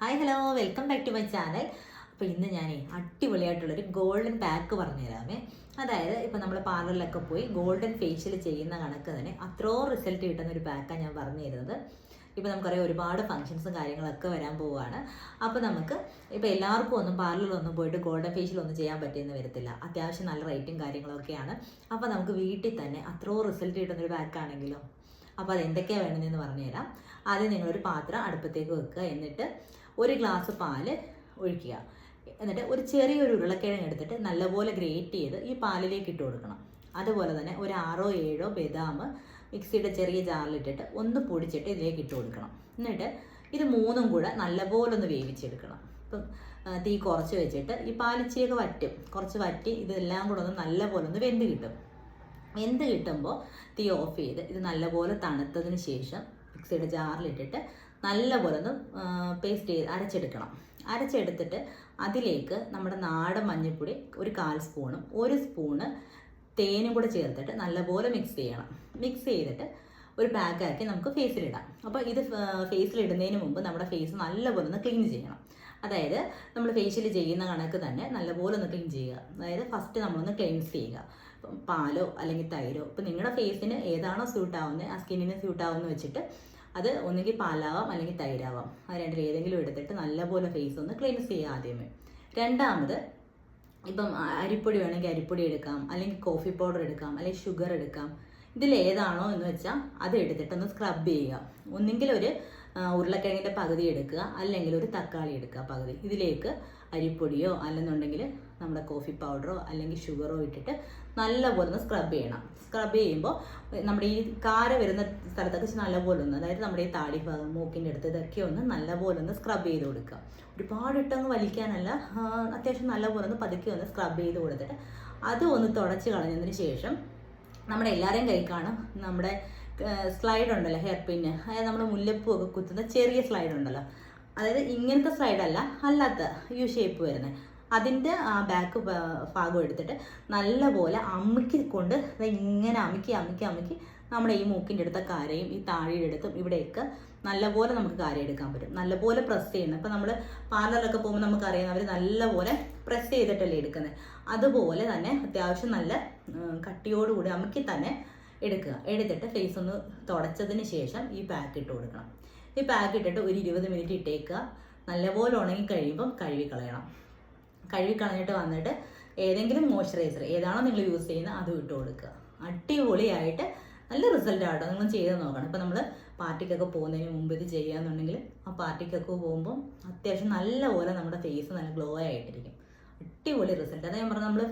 Hi hello welcome back to my channel അപ്പോൾ ഇന്ന് ഞാൻ അടിപൊളിയായിട്ടുള്ളൊരു ഗോൾഡൻ പാക്ക് പറഞ്ഞു തരാമേ അതായത് ഇപ്പോൾ നമ്മൾ പാർലറിലൊക്കെ പോയി ഗോൾഡൻ ഫേഷ്യൽ ചെയ്യുന്ന കണക്ക് തന്നെ അത്രയോ റിസൾട്ട് കിട്ടുന്ന ഒരു പാക്കാണ് ഞാൻ പറഞ്ഞു തരുന്നത് ഇപ്പോൾ നമുക്കറിയാം ഒരുപാട് ഫങ്ഷൻസും കാര്യങ്ങളൊക്കെ വരാൻ പോവുകയാണ്. അപ്പോൾ നമുക്ക് ഇപ്പോൾ എല്ലാവർക്കും ഒന്നും പാർലറിലൊന്നും പോയിട്ട് ഗോൾഡൻ ഫേഷ്യൽ ഒന്നും ചെയ്യാൻ പറ്റിയെന്ന് വരത്തില്ല. അത്യാവശ്യം നല്ല റേറ്റും കാര്യങ്ങളൊക്കെയാണ്. അപ്പോൾ നമുക്ക് വീട്ടിൽ തന്നെ അത്രയോ റിസൾട്ട് കിട്ടുന്ന ഒരു പാക്കാണെങ്കിലും അപ്പോൾ അത് എന്തൊക്കെയാണ് വേണ്ടതെന്ന് പറഞ്ഞുതരാം. ആദ്യം നിങ്ങളൊരു പാത്രം അടുപ്പത്തേക്ക് വെക്കുക. എന്നിട്ട് ഒരു ഗ്ലാസ് പാൽ ഒഴിക്കുക. എന്നിട്ട് ഒരു ചെറിയൊരു ഉരുളക്കിഴങ്ങ് എടുത്തിട്ട് നല്ലപോലെ ഗ്രേറ്റ് ചെയ്ത് ഈ പാലിലേക്ക് ഇട്ട് കൊടുക്കണം. അതുപോലെ തന്നെ ഒരു ആറോ ഏഴോ ബദാം മിക്സിയുടെ ചെറിയ ജാറിലിട്ടിട്ട് ഒന്ന് പൊടിച്ചിട്ട് ഇതിലേക്ക് ഇട്ട് കൊടുക്കണം. എന്നിട്ട് ഇത് മൂന്നും കൂടെ നല്ലപോലെ ഒന്ന് വേവിച്ചെടുക്കണം. ഇപ്പം തീ കുറച്ച് വെച്ചിട്ട് ഈ പാലിച്ചിയൊക്കെ വറ്റും. കുറച്ച് വറ്റി ഇതെല്ലാം കൂടെ ഒന്ന് നല്ലപോലെ ഒന്ന് വെന്ത് കിട്ടും. വെന്ത് കിട്ടുമ്പോൾ തീ ഓഫ് ചെയ്ത് ഇത് നല്ലപോലെ തണുത്തതിന് ശേഷം മിക്സിയുടെ ജാറിലിട്ടിട്ട് നല്ലപോലെ ഒന്ന് പേസ്റ്റ് ചെയ്ത് അരച്ചെടുക്കണം. അരച്ചെടുത്തിട്ട് അതിലേക്ക് നമ്മുടെ നാടൻ മഞ്ഞൾപ്പൊടി ഒരു കാൽ സ്പൂണും ഒരു സ്പൂണ് തേനും കൂടെ ചേർത്തിട്ട് നല്ലപോലെ മിക്സ് ചെയ്യണം. മിക്സ് ചെയ്തിട്ട് ഒരു പാക്കാക്കി നമുക്ക് ഫേസിലിടാം അപ്പോൾ ഇത് ഫേസിലിടുന്നതിന് മുമ്പ് നമ്മുടെ ഫേസ് നല്ലപോലെ ഒന്ന് ക്ലീൻ ചെയ്യണം. അതായത് നമ്മൾ ഫേഷ്യൽ ചെയ്യുന്ന കണക്ക് തന്നെ നല്ലപോലെ ഒന്ന് ക്ലീൻ ചെയ്യുക. അതായത് ഫസ്റ്റ് നമ്മളൊന്ന് ക്ലെൻസ് ചെയ്യുക. പാലോ അല്ലെങ്കിൽ തൈരോ ഇപ്പം നിങ്ങളുടെ ഫേസിന് ഏതാണോ സ്യൂട്ട് ആവുന്നത് ആ സ്കിന്നിന് സ്യൂട്ട് വെച്ചിട്ട് അത് ഒന്നുകിൽ പാലാവാം അല്ലെങ്കിൽ തൈരാവാം. അത് രണ്ടിൽ ഏതെങ്കിലും എടുത്തിട്ട് നല്ലപോലെ ഫേസ് ഒന്ന് ക്ലെൻസ് ചെയ്യുക ആദ്യമേ. രണ്ടാമത് ഇപ്പം അരിപ്പൊടി വേണമെങ്കിൽ അരിപ്പൊടി എടുക്കാം അല്ലെങ്കിൽ കോഫി പൗഡർ എടുക്കാം അല്ലെങ്കിൽ ഷുഗർ എടുക്കാം. ഇതിൽ ഏതാണോ എന്ന് വെച്ചാൽ അത് എടുത്തിട്ടൊന്ന് സ്ക്രബ് ചെയ്യുക. ഒന്നെങ്കിൽ ഒരു ഉരുളക്കിഴങ്ങിന്റെ പകുതി എടുക്കുക അല്ലെങ്കിൽ ഒരു തക്കാളി എടുക്കുക പകുതി. ഇതിലേക്ക് അരിപ്പൊടിയോ അല്ലെന്നുണ്ടെങ്കിൽ നമ്മുടെ കോഫി പൗഡറോ അല്ലെങ്കിൽ ഷുഗറോ ഇട്ടിട്ട് നല്ലപോലെ ഒന്ന് സ്ക്രബ് ചെയ്യണം. സ്ക്രബ് ചെയ്യുമ്പോൾ നമ്മുടെ ഈ കാര വരുന്ന സ്ഥലത്തൊക്കെ നല്ലപോലെ ഒന്ന് അതായത് നമ്മുടെ ഈ താടി ഭാഗം മൂക്കിന്റെ അടുത്ത് ഇതൊക്കെ ഒന്ന് നല്ലപോലെ ഒന്ന് സ്ക്രബ് ചെയ്ത് കൊടുക്കുക. ഒരുപാട് ഇട്ടങ്ങ് വലിക്കാനല്ല അത്യാവശ്യം നല്ലപോലെ ഒന്ന് പതുക്കെ ഒന്ന് സ്ക്രബ് ചെയ്ത് കൊടുത്തിട്ട് അത് ഒന്ന് തുടച്ച് കളഞ്ഞതിന് ശേഷം നമ്മുടെ എല്ലാവരെയും കാണും. നമ്മുടെ സ്ലൈഡ് ഉണ്ടല്ലോ ഹെയർ പിന്ന് അതായത് നമ്മുടെ മുല്ലപ്പൂ ഒക്കെ കുത്തുന്ന ചെറിയ സ്ലൈഡ് ഉണ്ടല്ലോ. അതായത് ഇങ്ങനത്തെ സ്ലൈഡല്ല അല്ല അല്ലാത്ത യു ഷേപ്പ് വരുന്നത് അതിന്റെ ആ ബാക്ക് ഭാഗം എടുത്തിട്ട് നല്ലപോലെ അമുക്കി കൊണ്ട് ഇങ്ങനെ അമുക്കി അമുക്കി അമുക്കി നമ്മുടെ ഈ മൂക്കിന്റെ അടുത്ത കാരയും ഈ താഴെയുടെ അടുത്തും ഇവിടെയൊക്കെ നല്ലപോലെ നമുക്ക് കാര്യം എടുക്കാൻ പറ്റും. നല്ലപോലെ പ്രസ് ചെയ്യണം ഇപ്പം നമ്മൾ പാർലറിലൊക്കെ പോകുമ്പോൾ നമുക്കറിയാം അവർ നല്ലപോലെ പ്രസ് ചെയ്തിട്ടല്ലേ എടുക്കുന്നത് അതുപോലെ തന്നെ അത്യാവശ്യം നല്ല കട്ടിയോടുകൂടി അമുക്കി തന്നെ എടുക്കുക. എടുത്തിട്ട് ഫേസ് ഒന്ന് തുടച്ചതിന് ശേഷം ഈ പാക്ക് ഇട്ട് കൊടുക്കണം. ഈ പാക്ക് ഇട്ടിട്ട് ഒരു ഇരുപത് മിനിറ്റ് ഇട്ടേക്കുക. നല്ലപോലെ ഉണങ്ങി കഴിയുമ്പം കഴുകി കളയണം. കഴുകി കളഞ്ഞിട്ട് വന്നിട്ട് ഏതെങ്കിലും മോയ്സ്ചറൈസർ ഏതാണോ നിങ്ങൾ യൂസ് ചെയ്യുന്നത് അതും ഇട്ട് കൊടുക്കുക. അടിപൊളിയായിട്ട് നല്ല റിസൾട്ട് ആട്ടോ നിങ്ങൾ ചെയ്ത് നോക്കണം. ഇപ്പം നമ്മൾ പാർട്ടിക്കൊക്കെ പോകുന്നതിന് മുമ്പ് ഇത് ചെയ്യാന്നുണ്ടെങ്കിൽ ആ പാർട്ടിക്കൊക്കെ പോകുമ്പോൾ അത്യാവശ്യം നല്ലപോലെ നമ്മുടെ ഫേസ് നല്ല ഗ്ലോ ആയിട്ടിരിക്കും. അടിപൊളി റിസൾട്ട് അതാ ഞാൻ നമ്മൾ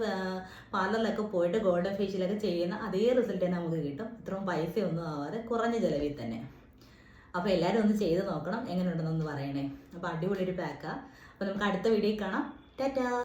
പാർലറിലൊക്കെ പോയിട്ട് ഗോൾഡൻ ഫേഷ്യലൊക്കെ ചെയ്യുന്ന അതേ റിസൾട്ട് തന്നെ നമുക്ക് കിട്ടും. ഇത്രയും പൈസയൊന്നും ആവാതെ കുറഞ്ഞ ചിലവിൽ തന്നെ. അപ്പോൾ എല്ലാവരും ഒന്ന് ചെയ്ത് നോക്കണം എങ്ങനെയുണ്ടെന്നൊന്ന് പറയണേ. അപ്പോൾ അടിപൊളി ഒരു പാക്കാണ് അപ്പോൾ നമുക്ക് അടുത്ത വീഡിയോയിൽ കാണാം. ടാറ്റാ!